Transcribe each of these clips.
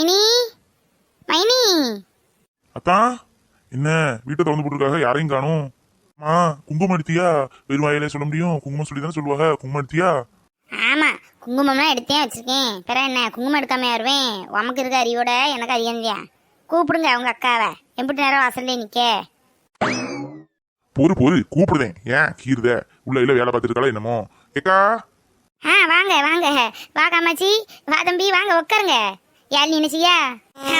மைனி? மைனி? அத்தான் என்ன வீட்டை திறந்து போட்டுருக்காக யாரையும் காணும்? அம்மா குங்குமம் எடுத்தியா? வெறும் வாயிலே சொல்ல முடியும். குங்குமம் சொல்லி தானே சொல்லுவாங்க. குங்குமம் எடுத்தியா? ஆமா குங்குமம்லாம் எடுத்தே வச்சிருக்கேன். பிற என்ன குங்குமம் எடுக்காம வருவேன்? உமக்கு இருக்க அறிவோட எனக்கு அறியந்தியா கூப்பிடுங்க அவங்க அக்காவை. எம்பிட்டு நேரம் வாசல்ல நிக்க. பொறு பொறு கூப்பிடுதேன். ஏன் கீறுத? உள்ள இல்ல வேலை பார்த்துருக்காளா என்னமோ. ஏக்கா? ஆ வாங்க வாங்க. வா காமாச்சி வா தம்பி வாங்க உட்காருங்க யாழ் நினைச்சியா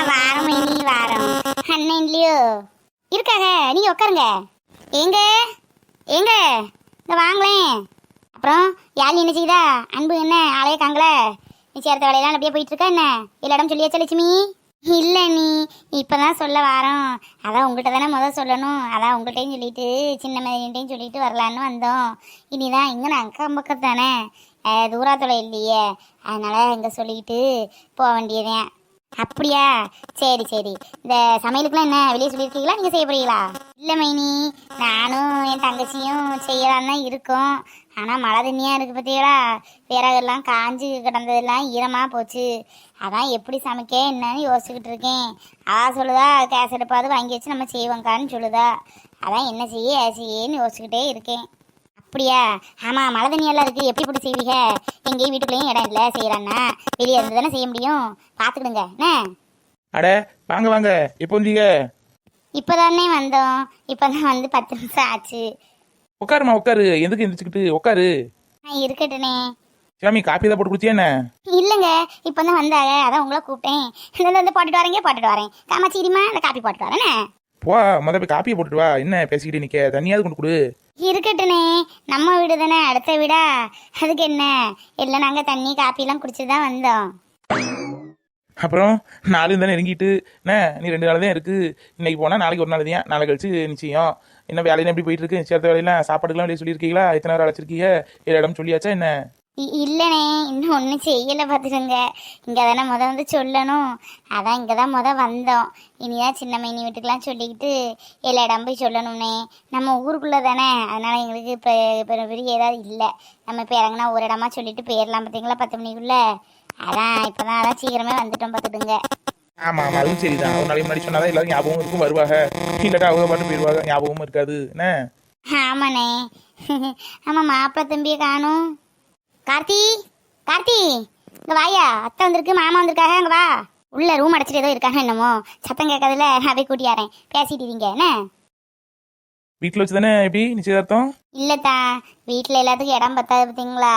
வாரம் மைனி வாரம். அண்ணன் இல்லையோ? இருக்காங்க நீங்க உட்காருங்க எங்க எங்க இந்த வாங்களேன் அப்புறம் யாழ் நினைச்சிதா அன்பு என்ன? ஆளைய காங்கள நிச்சயத்த வேலையெல்லாம் அப்படியே போயிட்டு இருக்கா என்ன? எல்லா இடம் சொல்லியாச்சா லட்சுமி? இல்லை நீ இப்போ தான் சொல்ல வாரோம். அதான் உங்கள்கிட்ட தானே முதல் சொல்லணும். அதான் உங்கள்கிட்டையும் சொல்லிட்டு சின்ன மதியிட்டையும் சொல்லிட்டு வரலான்னு வந்தோம். இனிதான் இங்கே நான் அக்கம் பக்கம் தானே. தூரத்தில் இல்லையே. அதனால் இங்கே சொல்லிக்கிட்டு போக வேண்டியதேன் அப்படியா? சரி சரி. இந்த சமையலுக்குலாம் என்ன? வெளியே சொல்லியிருக்கீங்களா? நீங்கள் செய்ய போறீங்களா? இல்லை மைனி. நானும் என் தங்கச்சியும் செய்யலான்னு தான் இருக்கோம். ஆனால் மழை தண்ணியாக இருக்குது பார்த்தீங்களா விறகெல்லாம் காஞ்சு கிடந்ததெல்லாம் ஈரமாக போச்சு. அதான் எப்படி சமைக்க என்னன்னு யோசிச்சுக்கிட்டு இருக்கேன். அவ சொல்லுதா கேஸ் அடுப்பாவது வாங்கி வச்சு நம்ம செய்வோங்கான்னு சொல்லுதா. அதான் என்ன செய்ய செய்யன்னு யோசிச்சுக்கிட்டே இருக்கேன். அப்படியா? ஆமா மழை தண்ணியெல்லாம் இருக்கு. எப்படி போட்டு செய்வீங்க? எங்கேயும் வீட்டுக்குள்ளேயும் இடம் இல்லை செய்யறான்னா. வெளியே இருந்து தானே செய்ய முடியும். பார்த்துக்கிடுங்க என்ன? அட வாங்க வாங்க. எப்போ வந்தீங்க? இப்போதானே வந்தோம். இப்போதான் வந்து பத்து நிமிஷம் ஆச்சு. உட்காருமா உட்காரு. எதுக்கு எந்திரிச்சுக்கிட்டு? உட்காரு. இருக்கட்டுனே சாமி காப்பி தான் போட்டு குடிச்சியா என்ன? இல்லைங்க. இப்போ தான் வந்தாங்க. அதான் உங்களை கூப்பிட்டேன். இந்த வந்து போட்டுட்டு வரேங்க போட்டுட்டு வரேன். காமாச்சிரிமா இந்த காப்பி போட்டுட்டு வரேனே போ முத போய் காப்பியை போட்டுட்டு வா. என்ன பேசிக்கிட்டு நிக்க? தண்ணியாவது கொண்டு கொடு. இருக்கட்டுனே நம்ம வீடு தானே அடுத்த வீடா? அதுக்கு என்ன? இல்லை நாங்கள் தண்ணி காப்பிலாம் குடிச்சு தான் வந்தோம். அப்புறம் நாலு தானே இறங்கிட்டு என்ன? நீ ரெண்டு நாள் தான் இருக்கு. இன்னைக்கு போனா நாளைக்கு ஒரு நாள் தான். நாளை கழிச்சு நிச்சயம். என்ன வேலையில எப்படி போயிட்டு இருக்கு? சேர்த்த வேலையெல்லாம் சாப்பாடுக்கெல்லாம் வெளியே சொல்லியிருக்கீங்களா? எத்தனை நேரம் அழைச்சிருக்கீங்க? ஏழு இடம் சொல்லியாச்சா என்ன? இ- இல்லைண்ணே இன்னும் ஒன்றும் செய்யலை பார்த்துக்கோங்க இங்கே தானே முத வந்து சொல்லணும். அதான் இங்கே தான் முத வந்தோம். இனிதான் சின்ன மைனி வீட்டுக்கெலாம் சொல்லிக்கிட்டு எல்லா இடம் போய் சொல்லணும்னே. நம்ம ஊருக்குள்ளே தானே அதனால் எங்களுக்கு இப்போ இப்போ பெரிய ஏதாவது இல்லை. நம்ம இப்போ இறங்கினா ஒரு இடமா சொல்லிட்டு போயிடலாம் பார்த்தீங்களா பத்து மணிக்குள்ளே? அதான் இப்போ தான் அதான் சீக்கிரமே வந்துட்டோம் பார்த்துடுங்க ஆமா ஆமா அதுவும் சரிதான். ஒரு நாளைக்கு முன்னாடி சொன்னாதான் எல்லாரும் ஞாபகம் இருக்கும் வருவாங்க. இல்லாட்டா அவங்க பாட்டு போயிடுவாங்க ஞாபகமும் இருக்காது. என்ன? ஆமாண்ணே. ஆமாம் மாப்பிள்ளை தம்பியை காணும். கார்த்தி கார்த்தி இங்கே வாயா. அத்தை வந்திருக்கு மாமா வந்திருக்காங்க அங்கே வா. உள்ள ரூம் அடைச்சிட்டு ஏதோ இருக்காங்க என்னமோ. சத்தம் கேட்காதுல நான் போய் கூட்டியாரேன். பேசிட்டு இருங்க என்ன? வீட்டில் வச்சு தானே எப்படி? நிச்சயதார்த்தம்? இல்லைத்தா வீட்டில் எல்லாத்துக்கும் இடம் பத்தாது பார்த்தீங்களா?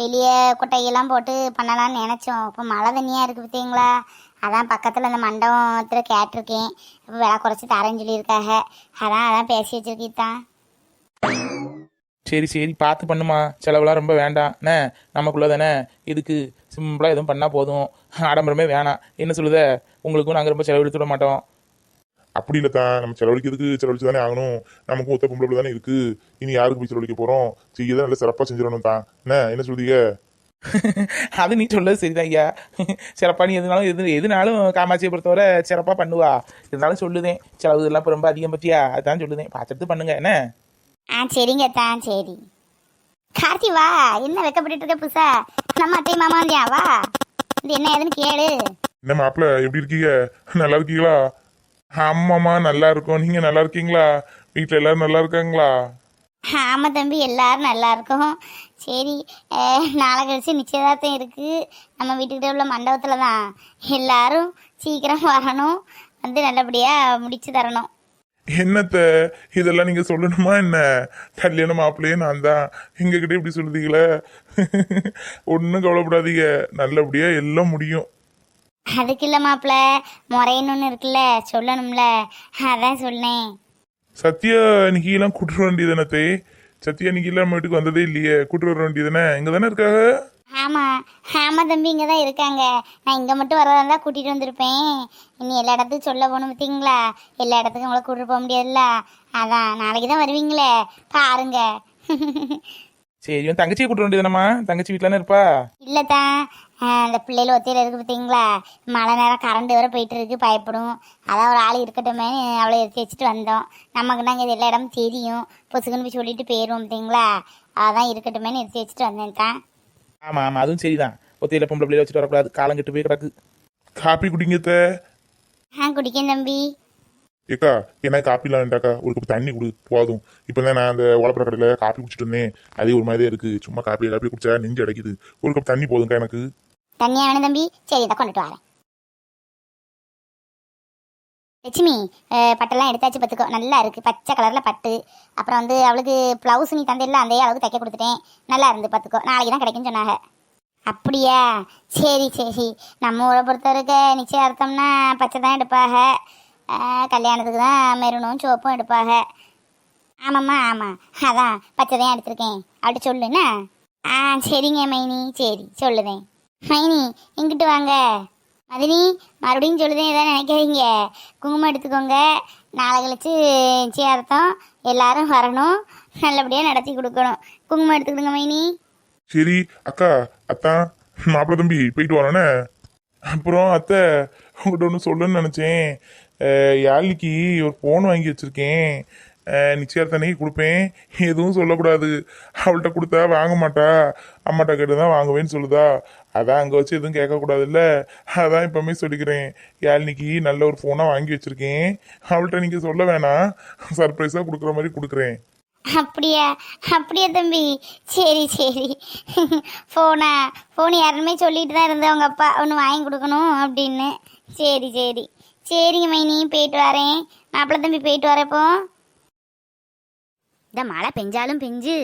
வெளியே கொட்டையெல்லாம் போட்டு பண்ணலாம்னு நினச்சோம். இப்போ மழை தண்ணியாக இருக்குது பார்த்தீங்களா? அதான் பக்கத்தில் அந்த மண்டபத்தில் கேட்டிருக்கேன். இப்போ விலை குறைச்சி தரேன்னு சொல்லியிருக்காங்க அதான் அதான் பேசி வச்சிருக்கீத்தான் சரி சரி பார்த்து பண்ணுமா. செலவுலாம் ரொம்ப வேண்டாம். என்ன நமக்குள்ள தானே இதுக்கு சிம்பிளாக எதுவும் பண்ணால் போதும். ஆடம்பரமே வேணாம். என்ன சொல்லுத? உங்களுக்கும் நாங்கள் ரொம்ப செலவு எடுத்து விட மாட்டோம். அப்படி இல்லத்தா. நம்ம செலவழிக்கிறதுக்கு செலவழிச்சு தானே ஆகணும். நமக்கும் ஒத்த பொம்பளை தானே இருக்கு. இனி யாருக்கு போய் செலவழிக்க போறோம்? செய்யதான் நல்ல சிறப்பா செஞ்சிடணும் தான் என்ன என்ன சொல்றீங்க? அது நீ சொல்லது சரிதான் ஐயா. சிறப்பாக நீ எதுனாலும் எது எதுனாலும் காமாட்சியை பொறுத்தவரை சிறப்பாக பண்ணுவா. இருந்தாலும் சொல்லுதேன். செலவு இதெல்லாம் இப்போ ரொம்ப அதிகம் பற்றியா அதான் சொல்லுதேன். பார்த்துட்டு பண்ணுங்க. என்ன? ஆ சரிங்க தான் சரி. கார்த்தி வா. என்ன வெக்கப்பட்டு இருக்க புதுசா? நம்ம அத்தை மாமா வந்தியா? வா. இது என்ன ஏதுன்னு கேளு. என்ன மாப்பிள்ள எப்படி இருக்கீங்க? நல்லா இருக்கீங்களா? ஆமாம்மா நல்லா இருக்கோம். நீங்க நல்லா இருக்கீங்களா? வீட்டுல எல்லாரும் நல்லா இருக்காங்களா? ஆமாம் தம்பி எல்லாரும் நல்லா இருக்கோம் சரி நாளை கழிச்சு நிச்சயதார்த்தம் இருக்கு. நம்ம வீட்டுக்கிட்ட உள்ள மண்டபத்தில் தான் எல்லாரும் சீக்கிரம் வரணும். வந்து நல்லபடியாக முடிச்சு தரணும். என்னத்த? இதெல்லாம் நீங்க சொல்லணுமா என்ன? கல்யாண மாப்பிள்ளையே நான் தான். எங்ககிட்ட இப்படி சொல்லுதீங்களே? ஒன்றும் கவலைப்படாதீங்க. நல்லபடியா எல்லாம் முடியும். அதுக்கு இல்லை மாப்பிள்ள ஒன்று இருக்குல்ல சொல்லணும்ல. அதான் சொன்னேன். சத்யா நிக்கிலாம் கூட்டுற வேண்டியதானே சத்யா நிக்கிலாம் நம்ம வீட்டுக்கு வந்ததே இல்லையே கூட்டு வர வேண்டியதானே இங்க தானே இருக்காங்க? ஆமாம் ஆமாம் தம்பி இங்கே தான் இருக்காங்க. நான் இங்கே மட்டும் வரதா இருந்தால் கூட்டிகிட்டு வந்திருப்பேன். இனி எல்லா இடத்துக்கும் சொல்ல போகணும் பார்த்தீங்களா? எல்லா இடத்துக்கும் உங்களை கூட்டிட்டு போக முடியாதுல்ல? அதான் நாளைக்கு தான் வருவீங்களே. பாருங்க. சரி தங்கச்சியை கூட்ட வேண்டியதானம்மா தங்கச்சி வீட்டில் இருப்பா? இல்லைத்தான் அந்த பிள்ளைகள் ஒத்தையில் இருக்குது பார்த்தீங்களா மழை நேரம் கரண்ட் வர போயிட்டு இருக்கு பயப்படும். அதான் ஒரு ஆள் இருக்கட்டுமே அவளை எடுத்து வச்சுட்டு வந்தோம். நமக்கு நாங்கள் இது எல்லா இடமும் தெரியும். பொசுக்குன்னு போய் சொல்லிட்டு போயிடுவோம் பார்த்தீங்களா அதான் இருக்கட்டுமேன்னு எடுத்து வச்சுட்டு வந்தேன் தான். ஆமாம் ஆமாம் அதுவும் சரிதான். ஒத்தையில் பொம்பளை பிள்ளைய வச்சுட்டு வரக்கூடாது. காலம் கெட்டு போய் கிடக்கு. காப்பி குடிங்க. ஆ குடிக்கேன் தம்பி. ஏக்கா என்ன காப்பிலாம் வேண்டாக்கா. ஒரு கப் தண்ணி கொடு போதும். இப்போ தான் நான் அந்த உழப்பற கடையில் காப்பி குடிச்சிட்டு இருந்தேன் அதே ஒரு மாதிரியே இருக்கு. சும்மா காப்பி காப்பி குடிச்சா நெஞ்சு அடைக்குது. ஒரு கப் தண்ணி போதும்க்கா எனக்கு. தண்ணியான தம்பி. சரி இதை கொண்டுட்டு வரேன். லட்சுமி பட்டெல்லாம் எடுத்தாச்சு பார்த்துக்கோ. நல்லா இருக்குது பச்சை கலரில் பட்டு. அப்புறம் வந்து அவளுக்கு ப்ளவுஸ் நீ தந்தையில் அந்த அளவுக்கு தைக்க கொடுத்துட்டேன். நல்லா இருந்து பார்த்துக்கோ. நாளைக்கு தான் கிடைக்கும்னு சொன்னாங்க. அப்படியா? சரி சரி. நம்ம ஊரை பொறுத்த வரைக்கும் நிச்சயார்த்தம்னா பச்சை தான் எடுப்பாக. கல்யாணத்துக்கு தான் மெரூனும் சிவப்பும் எடுப்பாக. ஆமாம்மா ஆமாம் அதான் பச்சை தான் எடுத்திருக்கேன். அப்படி சொல்லுண்ணா ஆ சரிங்க மைனி. சரி சொல்லுதேன். மைனி இங்கிட்டு வாங்க. மதினி மறுபடியும் சொல்லுதேன் எதாவது நினைக்காதீங்க. குங்குமம் எடுத்துக்கோங்க. நாளை கழிச்சு நிச்சயார்த்தம். எல்லாரும் வரணும். நல்லபடியாக நடத்தி கொடுக்கணும். குங்குமம் எடுத்துக்கிடுங்க மைனி. சரி அக்கா அத்தான் மாப்பிள்ள தம்பி போயிட்டு வரானே. அப்புறம் அத்தை உங்கள்கிட்ட ஒன்று சொல்லணும்னு நினச்சேன். யாழிக்கு ஒரு ஃபோன் வாங்கி வச்சுருக்கேன். நிச்சயத்தனைக்கு கொடுப்பேன். எதுவும் சொல்லக்கூடாது. அவள்கிட்ட கொடுத்தா வாங்க மாட்டா. அம்மாட்ட கேட்டு தான் வாங்குவேன்னு சொல்லுதா. அதான் அங்கே வச்சு எதுவும் கேட்கக்கூடாதுல்ல. அதான் இப்போமே சொல்லிக்கிறேன். யாழ்னிக்கு நல்ல ஒரு ஃபோனாக வாங்கி வச்சுருக்கேன். அவள்கிட்ட நீங்கள் சொல்ல வேணாம். சர்ப்ரைஸாக கொடுக்குற மாதிரி கொடுக்குறேன். அப்படியா? அப்படியா தம்பி? சரி சரி. ஃபோனா ஃபோன் யாருமே சொல்லிட்டு தான் இருந்தேன். உங்கள் அப்பா ஒன்று வாங்கி கொடுக்கணும் அப்படின்னு. சரி சரி. சரிங்க மைனி போயிட்டு வரேன். மாப்பிள்ளை தம்பி போயிட்டு வரப்போ இந்த மழை பெஞ்சாலும் பெஞ்சு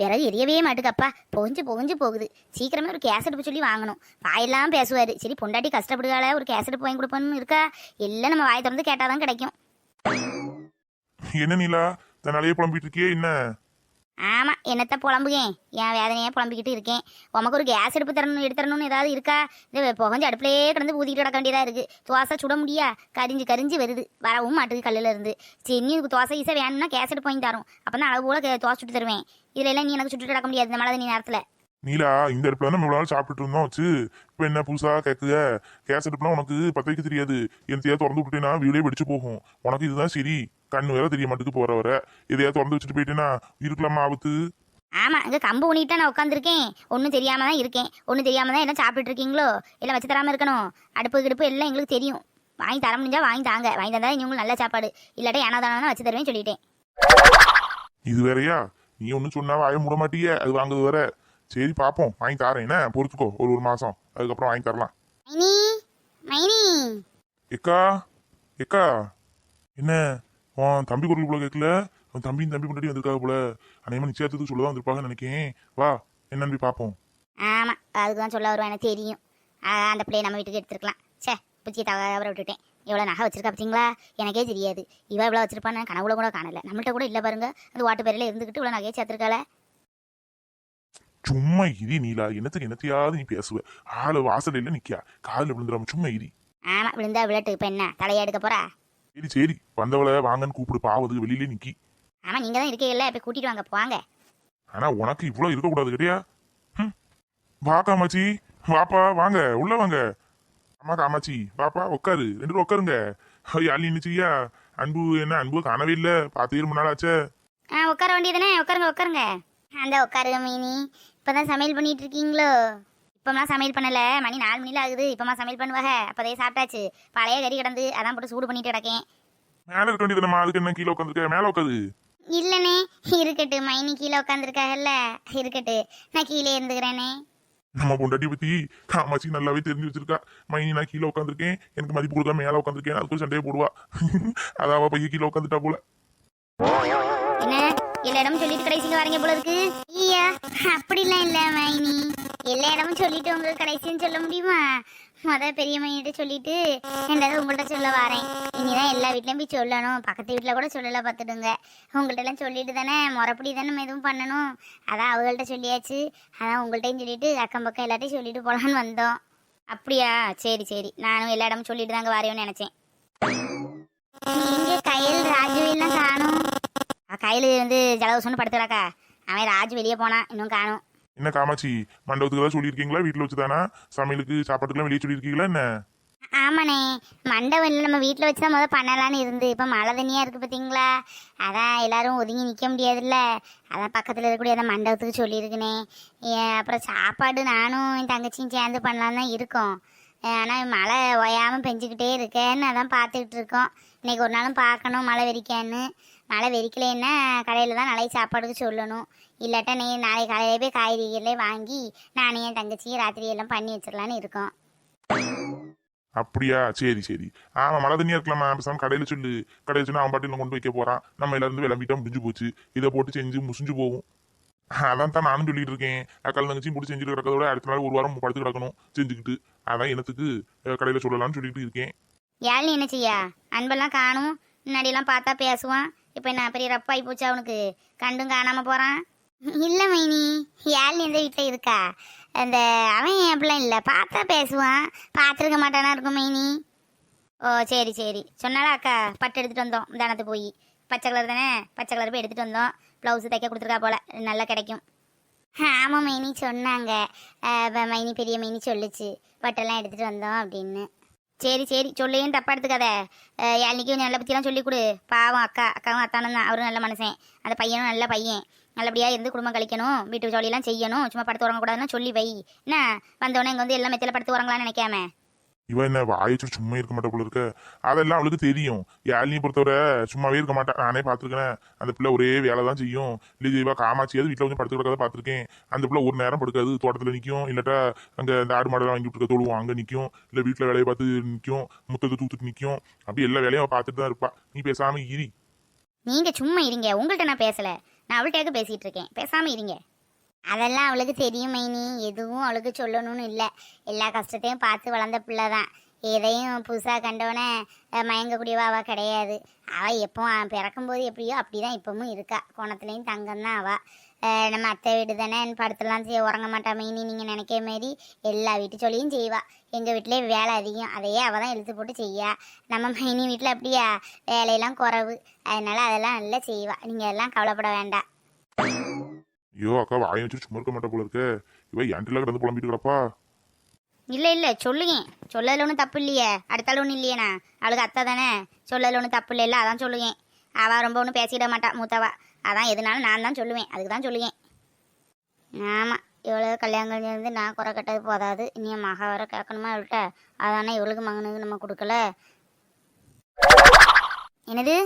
விறகு எரியவே மாட்டுக்கப்பா பொஞ்சு புகஞ்சு போகுது. சீக்கிரமே ஒரு கேஸ் சொல்லி வாங்கணும். வாயெல்லாம் பேசுவார். சரி பொண்டாட்டி கஷ்டப்படுகால ஒரு கேஸ் அடுப்பு வாங்கி கொடுப்போன்னு இருக்கா? எல்லாம் நம்ம வாய் திறந்து கேட்டால் தான் கிடைக்கும். என்ன நீலா? தன்னாலேயே புலம்பிட்டு இருக்கியே என்ன? ஆமாம் என்னத்தை புலம்புகேன் என் வேதனையாக புலம்பிக்கிட்டு இருக்கேன். உமக்கு ஒரு கேஸ் அடுப்பு தரணும் எடுத்துறணும்னு ஏதாவது இருக்கா? இந்த புகஞ்சு அடுப்புலயே கிடந்து ஊதிக்கிட்டு கிடக்க வேண்டியதாக இருக்குது தோசை சுட முடியா? கரிஞ்சு கரிஞ்சு வருது. வரவும் மாட்டுக்கு கல்லில் இருந்து. சரி இதுக்கு தோசை ஈஸை வேணும்னா கேஸ் எடுப்பு வாங்கி தரும். அப்போ தான் அளவு போல தோசை சுட்டு தருவேன். இதில் எல்லாம் நீ எனக்கு சுட்டு கிடக்க முடியாது. இந்த மழை நீ நேரத்தில். நீலா இந்த அடுப்புல தான் இவ்வளவு நாள் சாப்பிட்டுட்டு இருந்தோம். வச்சு இப்போ என்ன புதுசா கேக்குத கேஸ் அடுப்புலாம் உனக்கு பத்த வைக்க தெரியாது. எந்தையா திறந்து விட்டுட்டேன்னா வீடே வெடிச்சு போகும். உனக்கு இதுதான் சரி. கண்ணு வேற தெரிய மாட்டுக்கு போற வர. எதையா திறந்து வச்சுட்டு போயிட்டேன்னா இருக்கலாமா ஆபத்து. ஆமாம் இங்கே கம்பு ஊனிட்டு நான் உட்காந்துருக்கேன் ஒன்றும் தெரியாமல் தான் இருக்கேன். ஒன்றும் தெரியாமல் தான் எல்லாம் சாப்பிட்டுட்டு இருக்கீங்களோ? எல்லாம் வச்சு தராமல் இருக்கணும். அடுப்பு கிடுப்பு எல்லாம் எங்களுக்கு தெரியும். வாங்கி தர முடிஞ்சா வாங்கி தாங்க. வாங்கி தந்தா நீங்களும் நல்ல சாப்பாடு. இல்லாட்டா ஏனா தானே வச்சு தருவேன் சொல்லிட்டேன். இது வேறயா? நீ ஒன்னும் சொன்னா வாய மூட மாட்டிய. அது வாங்குது வேற. சரி பாப்போம் வாங்கி தாரேன். என்ன? பொறுத்துக்கோ. ஒரு ஒரு மாசம். அதுக்கப்புறம் வாங்கி தரலாம். மைனி மைனி. எக்கா எக்கா என்ன? உன் தம்பி குரல் போல கேட்கல? உன் தம்பி தம்பி முன்னாடி வந்திருக்காங்க போல. அநேகமா நிச்சயத்துக்கு சொல்லதான் வந்திருப்பாங்கன்னு நினைக்கேன். வா என்னன்னு போய் பாப்போம் ஆமாம் அதுக்கு தான் சொல்ல வருவேன். எனக்கு தெரியும். அந்த பிள்ளைய நம்ம வீட்டுக்கு எடுத்துருக்கலாம். ச்சே புச்சியை தவற விட்டுட்டேன். எவ்வளோ நகை வச்சிருக்கா பார்த்தீங்களா எனக்கே தெரியாது. இவ இவ்வளோ வச்சிருப்பான்னு கனவுல கூட காணல. நம்மள்ட்ட கூட இல்லை பாருங்க. அந்த வாட்டு பேரில் இருந்துக்கிட்டு இவ்வளோ நகையை சேர்த்துருக்காள. சும்மா இரி நீலா என்னத்துக்கு என்னத்தையாவது நீ பேசுவ. ஆளு வாசல்ல நிக்கியா? காலில் விழுந்துடாம சும்மா இரி. ஆமாம் விழுந்தா விழட்டு இப்போ என்ன? தலையை எடுக்க போறா? சரி சரி வந்தவளை வாங்கன்னு கூப்பிடு பாவது வெளியிலே நிக்கி. ஆமாம் நீங்கள் தான் இருக்கீங்கல்ல போய் கூட்டிட்டு வாங்க போவாங்க ஆனா உனக்கு இவ்வளவு இருக்கக்கூடாது கிடையா ம். வா காமாச்சி வாப்பா வாங்க உள்ள வாங்க. அம்மா காமாச்சி வாப்பா உட்காரு ரெண்டு பேரும் உட்காருங்க யாழ் நின்னுச்சியா? அன்பு என்ன அன்பு காணவே இல்ல. பார்த்து ரொம்ப நாள் ஆச்சே. ஆ உட்கார வேண்டியதுனே உட்காருங்க உட்காருங்க அந்த உட்காருங்க மீனி. இப்பதான் சமையல் பண்ணிட்டு இருக்கீங்களோ இப்போம்லாம் சமையல் பண்ணல. மணி நாலு மணில ஆகுது. இப்போமா சமையல் பண்ணுவாங்க. அப்போதே சாப்பிட்டாச்சு. பழைய கறி கிடந்து அதான் போட்டு சூடு பண்ணிட்டு கிடக்கேன். மேல இருக்க வேண்டியதுமா அதுக்கு என்ன கீழே உட்காந்துருக்க? மேல உட்காது இல்லனே. இருக்கட்டு மைனி கீழே உட்காந்துருக்காகல்ல. இருக்கட்டு நான் கீழே இருந்துக்கிறேனே. நம்ம பொண்டாட்டி பத்தி காமாச்சி நல்லாவே தெரிஞ்சு வச்சிருக்கா. மைனி நான் கீழே உட்காந்துருக்கேன். எனக்கு மதிப்பு கொடுக்காம மேல உட்காந்துருக்கேன். அதுக்கு சண்டையை போடுவா. அதான் அவ பையன் கீழே உட்காந்துட்டா போல. என்ன? எல்லா இடமும் சொல்லிட்டு கடைசிக்கு வரீங்க போல இருக்கு. அப்படிலாம் இல்ல மைனி. எல்லா இடமும் சொல்லிட்டு உங்களுக்கு கடைசின்னு சொல்ல முடியுமா? முத பெரிய மைனிட்ட சொல்லிட்டு ரெண்டாவது உங்கள்கிட்ட சொல்ல வரேன். இனிதான் எல்லா வீட்லயும் போய் சொல்லணும். பக்கத்து வீட்டில் கூட சொல்லல பார்த்துடுங்க உங்கள்கிட்ட எல்லாம் சொல்லிட்டு தானே முறப்படி தானே நம்ம எதுவும் பண்ணணும். அதான் அவங்கள்ட்ட சொல்லியாச்சு. அதான் உங்கள்கிட்டையும் சொல்லிட்டு அக்கம் பக்கம் எல்லாத்தையும் சொல்லிட்டு போலான்னு வந்தோம். அப்படியா? சரி சரி. நானும் எல்லா இடமும் சொல்லிட்டு தாங்க வரையோன்னு நினைச்சேன். நீங்க கையில் ராஜு எல்லாம் காணும்? கையில் வந்து ஜலதோஷம்னு படுத்துறாக்கா அவன் ராஜு வெளியே போனான் இன்னும் காணும். என்ன காமாச்சி மண்டபத்துக்கு ஏதாவது சொல்லியிருக்கீங்களா? வீட்டில் வச்சுதானா? சமையலுக்கு சாப்பாட்டுக்குலாம் வெளியே சொல்லியிருக்கீங்களா என்ன? ஆமாண்ணே. மண்டபம் இல்லை நம்ம வீட்டில் வச்சு தான் முதல் பண்ணலான்னு இருந்து. இப்போ மழை தண்ணியாக இருக்குது பார்த்தீங்களா அதான் எல்லாரும் ஒதுங்கி நிற்க முடியாதுல்ல. அதான் பக்கத்தில் இருக்கக்கூடிய அந்த மண்டபத்துக்கு சொல்லியிருக்கனே. அப்புறம் சாப்பாடு நானும் என் தங்கச்சியும் சேர்ந்து பண்ணலான்னு தான் இருக்கோம். ஆனால் மழை ஓயாமல் பெஞ்சிக்கிட்டே இருக்கேன்னு அதான் பார்த்துக்கிட்டு இருக்கோம். இன்னைக்கு ஒரு நாளும் பார்க்கணும் மழை வெறிக்கான்னு மழை வெறிக்கலைன்னா கடையில் தான் நாளைக்கு சாப்பாடுக்கு சொல்லணும். இல்லாட்டா நீ நாளைக்கு காலையில போய் காய்கறிகளே வாங்கி நானே என் தங்கச்சியும் ராத்திரி எல்லாம் பண்ணி வச்சிடலான்னு இருக்கோம். அப்படியா? சரி சரி. ஆமா மழை தண்ணியா இருக்கலாமா? பேசாம கடையில சொல்லு. கடையில சொல்லி அவன் பாட்டில கொண்டு வைக்க போறான். நம்ம எல்லாரும் இருந்து விளம்பிட்டா முடிஞ்சு போச்சு. இதை போட்டு செஞ்சு முசிஞ்சு போகும் அதான் தான் நானும் சொல்லிட்டு இருக்கேன். அக்கால் தங்கச்சியும் போட்டு செஞ்சுட்டு கிடக்கிறத விட அடுத்த நாள் ஒரு வாரம் படுத்து கிடக்கணும். செஞ்சுக்கிட்டு. அதான் எனத்துக்கு கடையில் கடையில சொல்லலாம்னு சொல்லிட்டு இருக்கேன். யாழ் என்ன செய்யா? அன்பெல்லாம் காணும். முன்னாடியெல்லாம் பார்த்தா பேசுவான். இப்போ என்ன பெரிய ரப்பாகி போச்சு அவனுக்கு. கண்டும் காணாமல் போகிறான் இல்லை மைனி யாழ் எந்த வீட்டில் இருக்கா? அந்த அவன் அப்படிலாம் இல்லை. பார்த்தா பேசுவான். பார்த்துருக்க மாட்டானா இருக்கும் மைனி. ஓ சரி சரி. சொன்னாலா அக்கா? பட்டு எடுத்துகிட்டு வந்தோம். தானத்து போய். பச்சை கலர் தானே? பச்சை கலர் போய் எடுத்துகிட்டு வந்தோம். ப்ளவுஸு தைக்க கொடுத்துருக்கா போல். நல்லா கிடைக்கும். ஆமாம் மைனி சொன்னாங்க. மைனி பெரிய மைனி சொல்லுச்சு. பட்டெல்லாம் எடுத்துகிட்டு வந்தோம் அப்படின்னு. சரி சரி. சொல்லையும் தப்பா எடுத்துக்காத. அஹ் யாழ்னிக்கு நல்ல பற்றிலாம் சொல்லி கொடு பாவம் அக்கா அக்காவும் அத்தானும் தான். அவரும் நல்ல மனுஷன். அந்த பையனும் நல்ல பையன். நல்லபடியாக இருந்து குடும்பம் கழிக்கணும். வீட்டு ஜோலியெல்லாம் செய்யணும். சும்மா படுத்து உறங்கக்கூடாதுன்னு சொல்லி வை. என்ன? வந்தோடனே இங்கே வந்து எல்லாம் மெத்தில படுத்து உறங்கலாம்னு நினைக்காம. இவன் என்ன வாயச்சு சும்மா இருக்க மாட்டா போல இருக்க? அதெல்லாம் அவளுக்கு தெரியும். யாழினியை பொறுத்தவரை சும்மாவே இருக்க மாட்டா. நானே பார்த்துருக்கேன். அந்த பிள்ளை ஒரே வேலை தான் செய்யும். இல்லை ஜெய்வா காமாச்சியாவது வீட்டில் கொஞ்சம் படுத்து கிடக்கதை பார்த்துருக்கேன். அந்த பிள்ளை ஒரு நேரம் படுக்காது. தோட்டத்தில் நிற்கும் இல்லாட்டா அங்கே இந்த ஆடு மாடெல்லாம் வாங்கி விட்டுருக்க தொழுவோம் அங்கே நிற்கும் இல்லை வீட்டில் வேலையை பார்த்து நிற்கும் முத்தத்தை தூத்துட்டு நிற்கும் அப்படி எல்லா வேலையும் பார்த்துட்டு தான் இருப்பா. நீ பேசாம இரி. நீங்கள் சும்மா இருங்க. உங்கள்கிட்ட நான் பேசலை. நான் அவள்கிட்ட பேசிகிட்டு இருக்கேன். பேசாமல் இருங்க. அதெல்லாம் அவளுக்கு தெரியும் மைனி. எதுவும் அவளுக்கு சொல்லணும்னு இல்லை. எல்லா கஷ்டத்தையும் பார்த்து வளர்ந்த பிள்ளை தான் எதையும் புதுசாக கண்டவனே மயங்கக்கூடியவா அவள் கிடையாது. அவள் எப்போ பிறக்கும்போது எப்படியோ அப்படி தான் இப்பவும் இருக்கா. கோணத்துலேயும் தங்கம் தான் அவள் நம்ம அத்தை வீடு தானே? படுத்துலாம் செய்ய உறங்க மாட்டா மெயினி நீங்கள் நினைக்கிற மாரி எல்லா வீட்டு சொல்லியும் செய்வா. எங்கள் வீட்டிலே வேலை அதிகம். அதையே அவள் தான் எழுத்து போட்டு செய்யா. நம்ம மைனி வீட்டில் அப்படியா? வேலையெல்லாம் குறைவு. அதனால அதெல்லாம் நல்லா செய்வா. நீங்கள் எல்லாம் கவலைப்பட வேண்டாம். ஐயோ அக்கா வாயை வச்சு சும்மா இருக்க மாட்டா போல இருக்க இவ என்கிட்ட கிடந்து புலம்பிட்டு கிடப்பா. இல்லை இல்லை சொல்லுங்க. சொல்லல ஒன்றும் தப்பு இல்லையே. அடுத்தால ஒன்றும் இல்லையேண்ணா அவளுக்கு அத்தை தானே. சொல்லல ஒன்றும் தப்பு இல்லைல்ல அதான் சொல்லுங்க. அவள் ரொம்ப ஒன்றும் பேசிட மாட்டா மூத்தவா. அதான் எதுனாலும் நான் தான் சொல்லுவேன். அதுக்கு தான் சொல்லுவேன் ஆமாம் இவ்வளோ கல்யாணம் இருந்து நான் குறை கட்டது போதாது. இனி என் மக வர கேட்கணுமா இவள்கிட்ட? அதானே இவளுக்கு மகனுக்கு நம்ம கொடுக்கல. என்னது?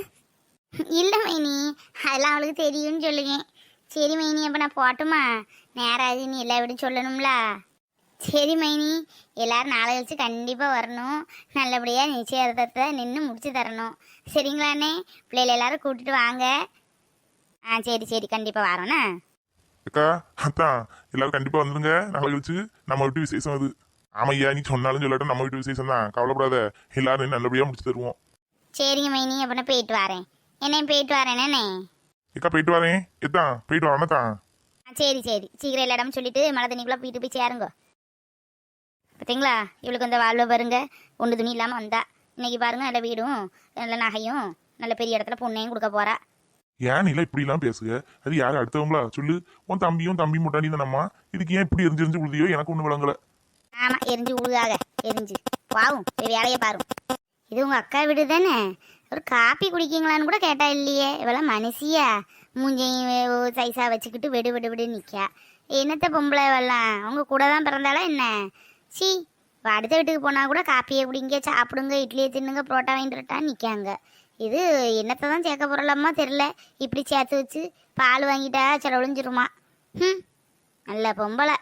இல்லை மைனி. அதெல்லாம் அவளுக்கு தெரியும்னு சொல்லுங்க. சரி மைனி அப்போ நான் போட்டுமா நேரம் நீ எல்லா வீடும் சொல்லணும்ல? சரி மைனி எல்லாரும் நாளை கழிச்சு கண்டிப்பாக வரணும். நல்லபடியாக நிச்சயதார்த்தத்தை நின்று முடிச்சு தரணும். சரிங்களாண்ணே பிள்ளைகள் எல்லாரும் கூட்டிட்டு வாங்க. ஆ சரி சரி கண்டிப்பாக வரோண்ணே அக்கா அதான் எல்லாரும் கண்டிப்பா வந்துருங்க. நாளை கழிச்சு நம்ம வீட்டு விசேஷம் அது. ஆமா ஐயா நீ சொன்னாலும் சொல்லாட்டும் நம்ம வீட்டு விசேஷம் தான். கவலைப்படாத. எல்லாரும் நல்லபடியா முடிச்சு தருவோம். சரிங்க மைனி அப்போ நான் போயிட்டு வரேன். என்னையும் போயிட்டு வரேனே ஏக்கா போயிட்டு வரேன். எத்தான் போயிட்டு தான் ஆ சரி சரி. சீக்கிரம் எல்லா இடமும் சொல்லிட்டு மழை தண்ணிக்குள்ளே போயிட்டு போய் சேருங்க. பார்த்தீங்களா இவளுக்கு அந்த வாழ்வை பாருங்க. ஒன்று துணி இல்லாமல் வந்தா. இன்னைக்கு பாருங்க நல்ல வீடும் நல்ல நகையும் நல்ல பெரிய இடத்துல பொண்ணையும் கொடுக்க போறா. ஏன் நீல இப்படி எல்லாம் பேசுக? அது யாரு அடுத்தவங்களா? சொல்லு. உன் தம்பியும் தம்பி முட்டாடி தானம்மா? இதுக்கு ஏன் இப்படி எரிஞ்சு எரிஞ்சு விழுதியோ எனக்கு ஒண்ணு விளங்கல. ஆமாம் எரிஞ்சு உழுதாக எரிஞ்சு. வாவும் போய் வேலையை பாரும். இது உங்கள் அக்கா வீடு தானே? ஒரு காப்பி குடிக்கீங்களான்னு கூட கேட்டா இல்லையே. இவெல்லாம் மனுஷியா? மூஞ்சையும் சைஸாக வச்சுக்கிட்டு வெடு வெடு வெடு நிற்கா என்னத்த பொம்பளை இவெல்லாம்? அவங்க கூட தான் பிறந்தாளா என்ன? சி அடுத்த வீட்டுக்கு போனால் கூட காப்பியை குடிங்க சாப்பிடுங்க இட்லியை தின்னுங்க புரோட்டா வாங்கிட்டு நிற்காங்க இது என்னத்தை தான் சேர்க்க போகிறலாமா தெரில இப்படி சேர்த்து வச்சு பால் வாங்கிட்டா செலவழிஞ்சிருமா ம் நல்ல பொம்பளை.